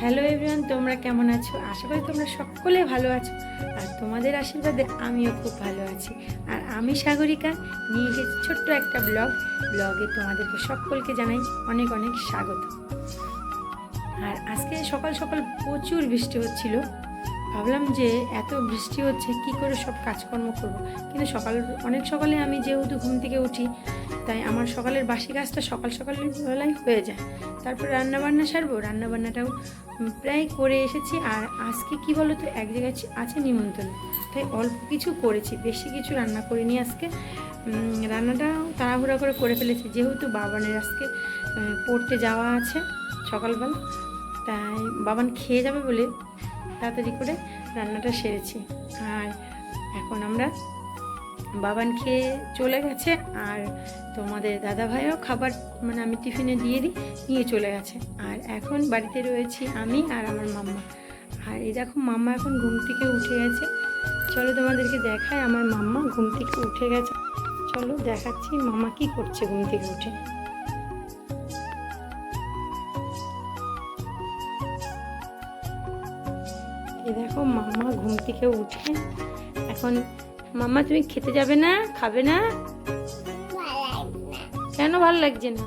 Hello everyone, তোমরা কেমন আছো? আশা করি তোমরা সকলে ভালো আছো। আর তোমাদের আশীর্বাদে আমিও খুব ভালো আছি। আর আমি সাগরিকা, নিয়ে এসেছি ছোট্ট একটা ব্লগ। ব্লগে তোমাদেরকে সকলকে জানাই অনেক অনেক স্বাগত। আর আজকে সকাল সকাল প্রচুর বৃষ্টি হচ্ছিল। ভাবলাম যে এত বৃষ্টি হচ্ছে, কি করে সব কাজকর্ম করব? কিন্তু সকাল, অনেক সকালে আমি যেহেতু ঘুম থেকে উঠি, তাই আমার সকালের বাসি কাজটা সকাল সকাল বেলায় হয়ে যায়। তারপর রান্নাবান্না সারবো, রান্নাবান্নাটাও প্রায় করে এসেছি। আর আজকে কি বলো তো এক জায়গায় আছে নিমন্ত্রণ, তাই অল্প কিছু করেছি, বেশি কিছু রান্না করিনি আজকে। রান্নাটাও তাড়াহুড়া করে করে ফেলেছি, যেহেতু বাবানের আজকে পড়তে যাওয়া আছে সকালবেলা, তাই বাবান খেয়ে যাবে বলে তাড়াতাড়ি করে রান্নাটা সেরেছি। আর এখন আমরা বাবান খেয়ে চলে গেছে আর তোমাদের দাদা ভাইও খাবার মানে আমি টিফিনে দিয়ে দিই, নিয়ে চলে গেছে। আর এখন বাড়িতে রয়েছি আমি আর আমার মাম্মা। আর এই দেখো মাম্মা এখন ঘুম থেকে উঠে গেছে। চলো তোমাদেরকে দেখায় আমার মাম্মা ঘুম থেকে উঠে গেছে। চলো দেখাচ্ছি মামা কি করছে ঘুম থেকে উঠে। দেখো মামা ঘুম থেকে উঠে এখন মাম্মা তুমি খেতে যাবে না, খাবে না? কেন ভালো লাগছে না?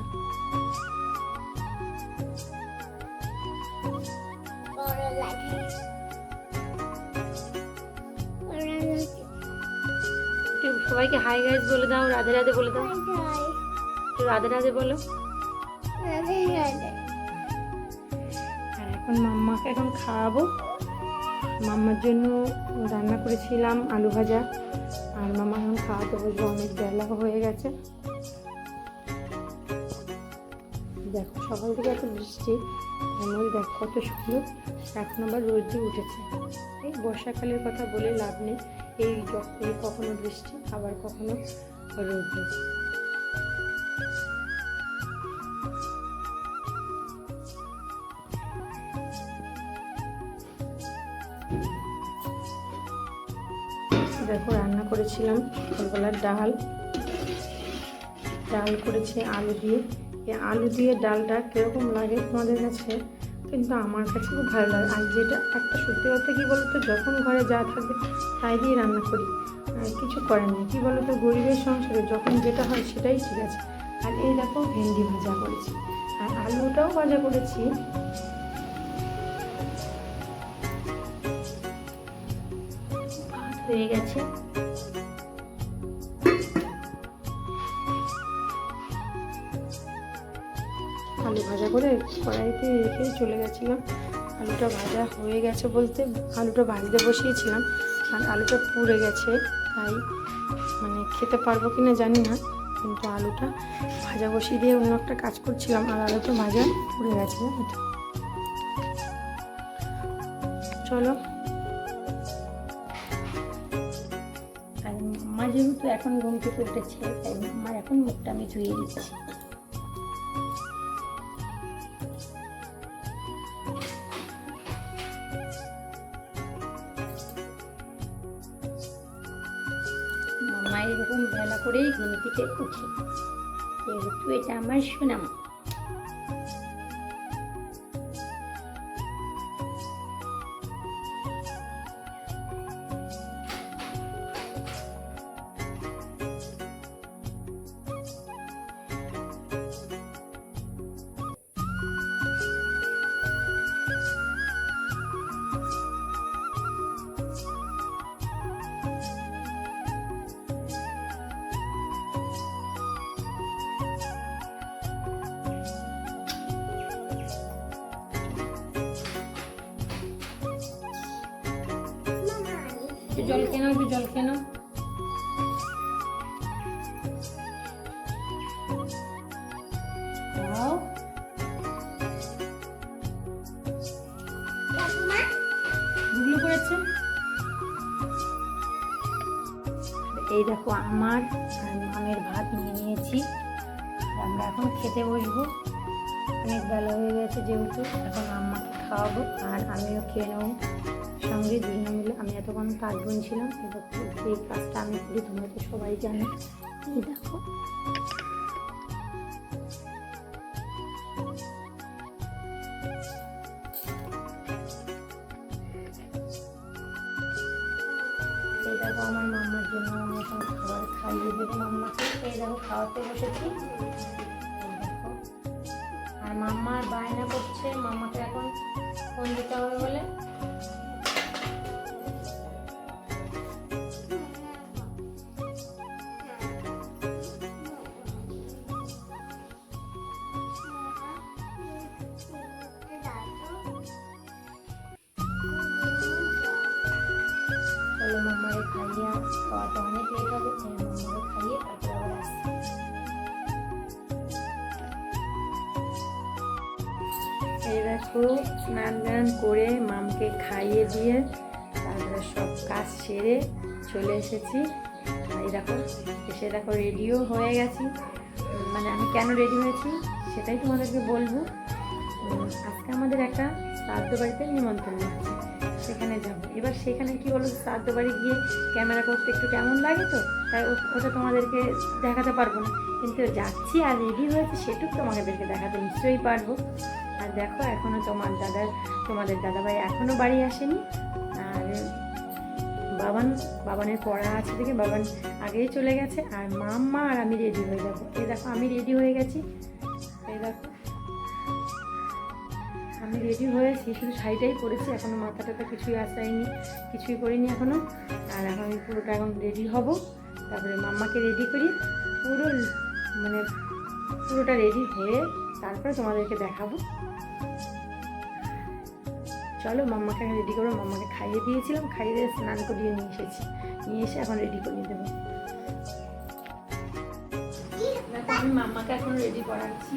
সবাইকে হাই গাইজ বলে দাও, রাধে রাধে বলে দাও। রাধে রাধে বলো। এখন মাম্মাকে এখন খাওয়াবো। মাম্মার জন্য রান্না করেছিলাম আলু ভাজা। আর মামা এখন খাওয়াতে বসবো অনেক বেলা হয়ে গেছে। দেখো, সকাল থেকে এত বৃষ্টি এমন দেখো কত সুন্দর। এখন আবার রোদ উঠেছে। এই বর্ষাকালের কথা বলে লাভ নেই। এই কখনো বৃষ্টি, আবার কখনো রোদ। দেখো, রান্না করেছিলাম সকালবেলার ডাল। ডাল করেছি আলু দিয়ে। এই আলু দিয়ে ডালটা কীরকম লাগে তোমাদের কাছে? কিন্তু আমার কাছে খুব ভালো লাগে। আর যেটা একটা সত্যি কথা কী বলতো, যখন ঘরে যা থাকবে তাই দিয়ে রান্না করি। কিছু করেন না। কী বলতো, গরিবের সংসারে যখন যেটা হয় সেটাই ঠিক আছে। আর এই দেখো ভেন্ডি ভাজা করেছি। আর আলুটাও ভাজা করেছি। হয়ে গেছে। আলু ভাজা করে কড়াইতে রেখে চলে গেছিলাম। আলুটা ভাজা হয়ে গেছে বলতে আলুটা ভাজতে বসিয়েছিলাম আর আলুটা পুড়ে গেছে। তাই মানে খেতে পারব কি না জানি না, কিন্তু আলুটা ভাজা বসিয়ে দিয়ে অন্য একটা কাজ করছিলাম আর আলুটা ভাজা পুড়ে গেছে? চলো যেহেতু এখন ঘুম থেকে উঠেছে, তাই আমার এখন মুখটা আমি ধুয়ে দিচ্ছি মামা এরকম বেলা করেই ঘুম থেকে উঠে। যেহেতু এটা আমার সুনাম। জল কেন জল কেন। এই দেখো, আমার মামের ভাত নিয়ে নিয়েছি। আমরা এখন খেতে বসবো। অনেক বেলা হয়ে গেছে যেহেতু, এখন আম্মাকে খাওয়াবো আর আমিও খেয়ে নেব। সঙ্গে দুজনে মিলে আমি এতক্ষণ কাজ ছিলাম এবার এই কাজটা আমি করি, তোমরা তো সবাই জানো। এই দেখো। দেখো, আমার মাম্মার জন্য আমি এখন খাবার খাইয়ে দেবো মাম্মাকে। এই দেখো, খাওয়াতে বসেছি। আর মাম্মার বায়না করছে মামাকে এখন ফোন দিতে হবে বলে। মাম্মাকে খাইয়ে তারপরে আবার আসছি এই দেখো, স্নান টান করে মামকে খাইয়ে দিয়ে তারপরে সব কাজ সেরে চলে এসেছি। এই দেখো, এসে দেখো রেডিও হয়ে গেছি। মানে আমি কেন রেডি হয়েছি সেটাই তোমাদেরকে বলব। আজকে আমাদের একটা শ্রাদ্ধ বাড়িতে নিমন্ত্রণ আছে। সেখানে যাব। এবার সেখানে কি বলো শ্রাদ্ধ বাড়ি গিয়ে ক্যামেরা করতে একটু কেমন লাগে তো? তাই ওটা তোমাদেরকে দেখাতে পারব না। কিন্তু যাচ্ছি আর রেডি হয়েছে সেটুকু তোমাদেরকে দেখাতে। নিশ্চয়ই পারব। আর দেখো এখনও তোমার দাদার তোমাদের দাদাভাই এখনও বাড়ি আসেনি। আর বাবান বাবানের পড়া আছে দেখে বাবান আগেই চলে গেছে। আর মাম্মা আর আমি রেডি হয়ে যাব। এই দেখো, আমি রেডি হয়ে গেছি। এই দেখো। আমি রেডি হয়েছি শুধু শাড়িটাই পরেছি এখনও মাথা টাথা কিছুই আসায়নি কিছুই করিনি এখনও আর এখন আমি পুরোটা এখন রেডি হব। তারপরে মাম্মাকে রেডি করি। পুরো মানে পুরোটা রেডি হয়ে তারপরে তোমাদেরকে দেখাবো। চলো মাম্মাকে এখন রেডি করব। মাম্মাকে খাইয়ে দিয়েছিলাম খাইয়ে দিয়ে স্নান করিয়ে নিয়ে এসেছি। নিয়ে এসে এখন রেডি করিয়ে দেবো। আমি মাম্মাকে এখন রেডি করাচ্ছি।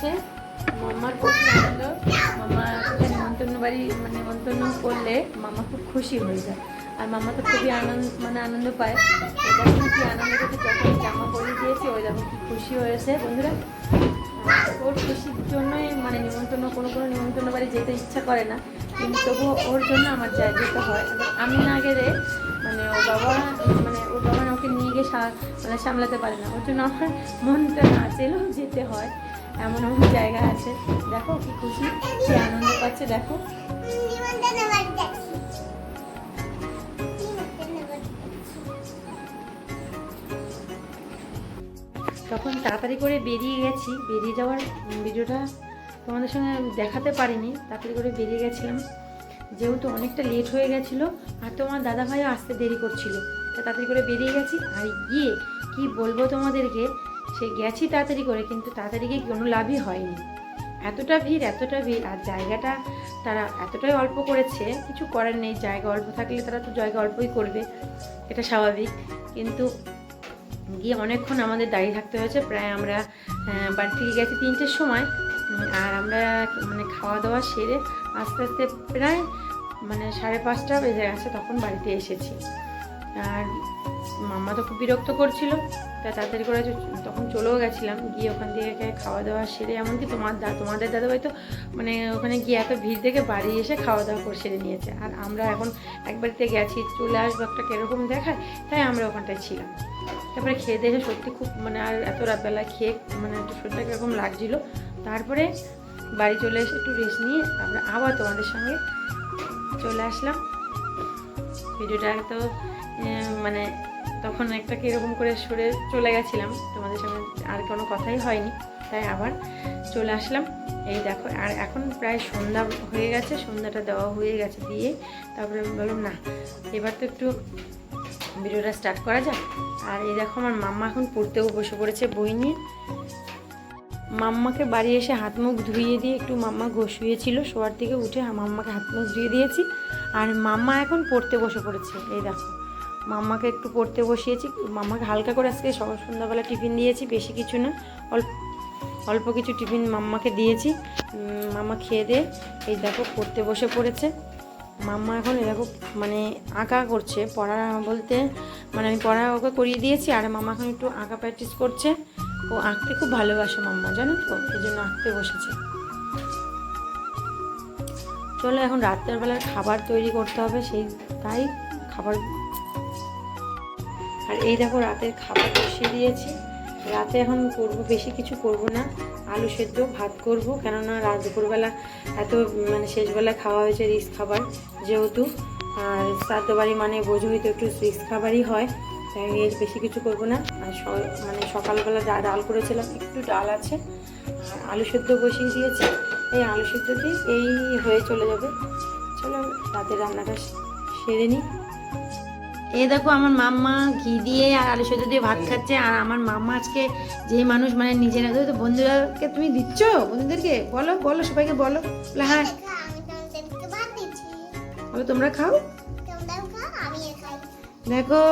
পাচ্ছে মাম্মার প্রচুর আনন্দ মাম্মা নেমন্তন্ন বাড়ি মানে নেমন্তন্ন করলে মামা খুব খুশি হয়ে যায়। আর মামা তো খুবই আনন্দ মানে আনন্দ পায়। দেখো কি আনন্দ করছে যখন জামা পরে দিয়েছে, ওই দেখো কি খুশি হয়েছে, বন্ধুরা। ওর খুশির জন্যই মানে নিমন্ত্রণ, কোনো কোনো নিমন্ত্রণ বাড়ি যেতে ইচ্ছা করে না। কিন্তু তবুও ওর জন্য আমার যাই যেতে হয়। আমি না গেলে মানে ওর বাবা মানে ওর বাবা ওকে নিয়ে গিয়ে মানে সামলাতে পারে না। ওর জন্য আমার মনটা না যেতে হয়। এমন এমন জায়গা আছে। দেখো কি খুশি, কি আনন্দ পাচ্ছে, দেখো। তখন তাড়াতাড়ি করে বেরিয়ে গেছি। বেরিয়ে যাওয়ার ভিডিওটা তোমাদের সঙ্গে দেখাতে পারিনি। তাড়াতাড়ি করে বেরিয়ে গেছিলাম। যেহেতু অনেকটা লেট হয়ে গেছিল, আর তোমার দাদাভাইও আসতে দেরি করছিল। তাড়াতাড়ি করে বেরিয়ে গেছি। আর গিয়ে কি বলব তোমাদেরকে সে গেছি তাড়াতাড়ি করে, কিন্তু তাড়াতাড়ি গিয়ে কোনো লাভই হয়নি। এতটা ভিড় এতটা ভিড়, আর জায়গাটা তারা এতটাই অল্প করেছে, কিছু করার নেই, জায়গা অল্প থাকলে তারা তো জায়গা অল্পই করবে, এটা স্বাভাবিক। কিন্তু গিয়ে অনেকক্ষণ আমাদের দাঁড়িয়ে থাকতে হয়েছে, প্রায় আমরা বাড়ি থেকে গেছি তিনটের সময় আর আমরা মানে খাওয়া দাওয়া সেরে আস্তে আস্তে প্রায় মানে সাড়ে পাঁচটা বেজে গেছে, তখন বাড়িতে এসেছি। আর মাম্মা তো খুব বিরক্ত করছিল তা তাড়াতাড়ি করে তখন চলেও গেছিলাম। গিয়ে ওখান থেকে খাওয়া দাওয়া সেরে, এমনকি তোমার দা তোমাদের দাদাভাই তো মানে ওখানে গিয়ে এত ভিড় দেখে বাড়ি এসে খাওয়া দাওয়া করে সেরে নিয়েছে। আর আমরা এখন একবারতে গেছি, চলে আসব একটা কীরকম দেখায়, তাই আমরা ওখানটায় ছিলাম। তারপরে খেয়ে দেখে সত্যি খুব মানে আর এত রাতবেলা খেয়ে মানে একটু শরীরটা কীরকম লাগছিল। তারপরে বাড়ি চলে এসে একটু রেস্ট নিয়ে তারপরে আবার তোমাদের সঙ্গে চলে আসলাম। ভিডিওটা তো মানে তখন একটা কীরকম করে সরে চলে গেছিলাম। তোমাদের সঙ্গে আর কোনো কথাই হয়নি। তাই আবার চলে আসলাম। এই দেখো, আর এখন প্রায় সন্ধ্যা হয়ে গেছে, সন্ধ্যাটা দেওয়া হয়ে গেছে দিয়ে তারপরে বললাম, না, এবার তো একটু ভিডিওটা স্টার্ট করা যাক। আর এই দেখো, আমার মাম্মা এখন পড়তেও বসে পড়েছে বই নিয়ে। মাম্মাকে বাড়ি এসে হাত মুখ ধুইয়ে দিয়ে একটু মাম্মা ঘষুয়েছিল। শোয়ার থেকে উঠে মাম্মাকে হাত মুখ ধুয়ে দিয়েছি। আর মাম্মা এখন পড়তে বসে পড়েছে। এই দেখো মাম্মাকে একটু পড়তে বসিয়েছি। মাম্মাকে হালকা করে আজকে সকাল সন্ধ্যাবেলা টিফিন দিয়েছি, বেশি কিছু না। অল্প অল্প কিছু টিফিন মাম্মাকে দিয়েছি। মাম্মা খেয়ে দিয়ে এই দেখো পড়তে বসে পড়েছে। মাম্মা এখন দেখো মানে আঁকা করছে, পড়া বলতে মানে আমি পড়া ওকে করিয়ে দিয়েছি আর মাম্মা এখন একটু আঁকা প্র্যাকটিস করছে। ও আঁকতে খুব ভালোবাসে মাম্মা, জানো তো? এই জন্য আঁকতে বসেছে। চলো এখন রাত্রের বেলার খাবার তৈরি করতে হবে, সেই তাই খাবার আর এই দেখো রাতের খাবার বসিয়ে দিয়েছি। রাতে এখন করব, বেশি কিছু করব না। আলু সেদ্ধ, ভাত করব, কেননা রাত দুপুরবেলা এত মানে শেষবেলা খাওয়া হয়েছে রিস খাবার যেহেতু। আর শ্রাদ্ধ বাড়ি মানে বোঝোই তো একটু রিস খাবারই হয়, তাই এর বেশি কিছু করব না। আর মানে সকালবেলা যা ডাল করেছিলাম, একটু ডাল আছে। আলু সেদ্ধ বসিয়ে দিয়েছি। এই আলু সেদ্ধ দিয়ে এই হয়ে চলে যাবে। চলো রাতের রান্নাটা সেরে নিই। এই দেখো আমার মাম্মা ঘি দিয়ে আর আলু সেদ্ধ দিয়ে ভাত খাচ্ছে, আর আমার মাম্মা আজকে যে মানুষ মানে নিজেরা, তো বন্ধুদেরকে তুমি দিচ্ছ? বন্ধুদেরকে? বলো বলো, সবাইকে বলো। হ্যাঁ। বলো, তোমরা খাও? দেখো,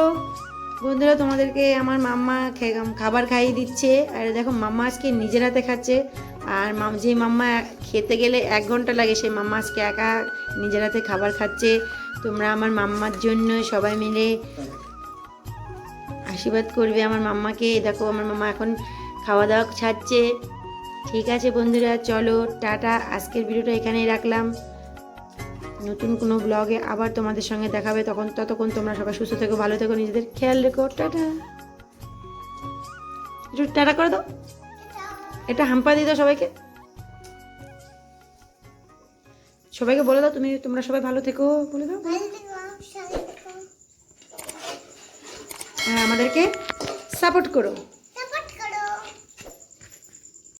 বন্ধুরা তোমাদেরকে আমার মাম্মা খাবার খাইয়ে দিচ্ছে। আর দেখো, মাম্মা আজকে নিজের হাতে খাচ্ছে। আর যে মাম্মা খেতে গেলে এক ঘণ্টা লাগে, সেই মাম্মা আজকে একা নিজের হাতে খাবার খাচ্ছে। তোমরা আমার মাম্মার জন্য সবাই মিলে আশীর্বাদ করবে আমার মাম্মাকে। দেখো, আমার মাম্মা এখন খাওয়া দাওয়া ছাড়ছে। ঠিক আছে বন্ধুরা, চলো, টাটা। আজকের ভিডিওটা এখানেই রাখলাম। নতুন কোনো ব্লগে আবার তোমাদের সঙ্গে দেখাবে। তখন, ততক্ষণ তোমরা সবাই সুস্থ থেকো, ভালো থেকো, নিজেদের খেয়াল রেখো। টাটা। একটু টাটা করে দাও। এটা হাম্পা দিয়ে দাও সবাইকে। সবাইকে বলে দাও তুমি তোমরা সবাই ভালো থেকো বলে দাও। আর আমাদেরকে সাপোর্ট করো।